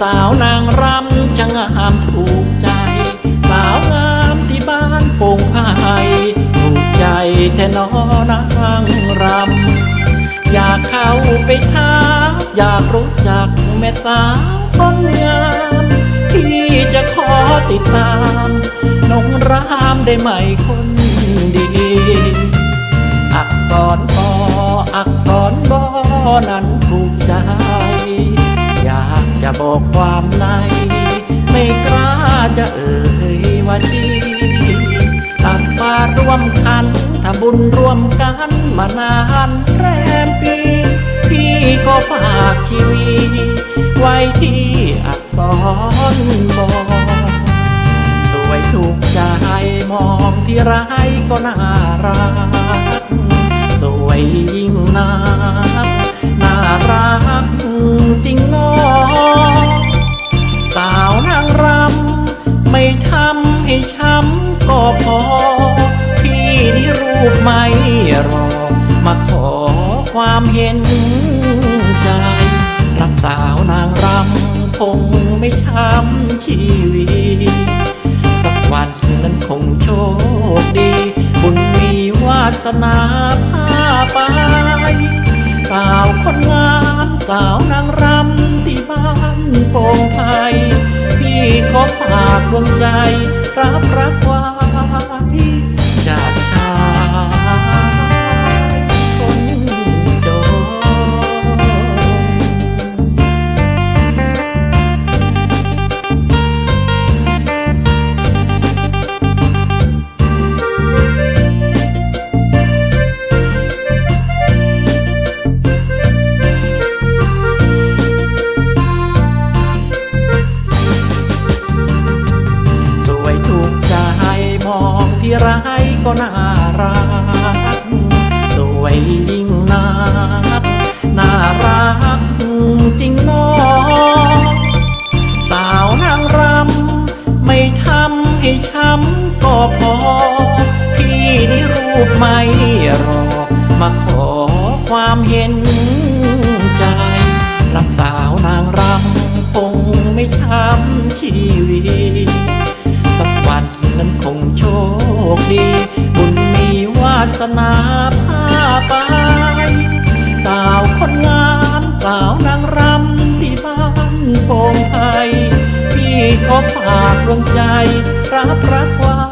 สาวนางรำจะงามถูกใจ สาวงามที่บ้านโป่งไผ่ถูกใจแท่นอนางรำ อยากเข้าไปถามอยากรู้จักแม่สาวคนงามที่จะขอติดตามนงรามได้ไหมคนดีอักษรปออักษรบอนั้นถูกใจ จะบอกความใน ไม่กล้าจะเอ่ยว่าจีตัดมาร่วมคัน ถ้าบุญร่วมกันมานานแรมปี พี่ก็ฝากชีวิตไว้ที่อักษรบอสวยถูกใจมองที่ไรก็น่ารัก ก็พอ พี่นี่รูปไม่รอ มาขอความเห็นใจ รักสาวนางรำคงไม่ช้ำชีวิตสักวันนั้นคงโชคดี บุญมีวาสนาพาไป สาวคนงามสาวนางรำที่บ้านโป่งไทยพี่ขอฝากดวงใจรับรักไว้จาก ก็น่ารัก สวยยิ่งนักน่ารักจริงเนอสาวนางรำไม่ทำให้ช้ำก็พอ พี่นี่รูปไม่รอ มาขอความเห็นใจรักสา คดี บุญมีวาสนาพาไปสาวคนงามสาวนางรำที่บ้านโป่งไทยพี่ขอฝากดวงใจรับรักไว้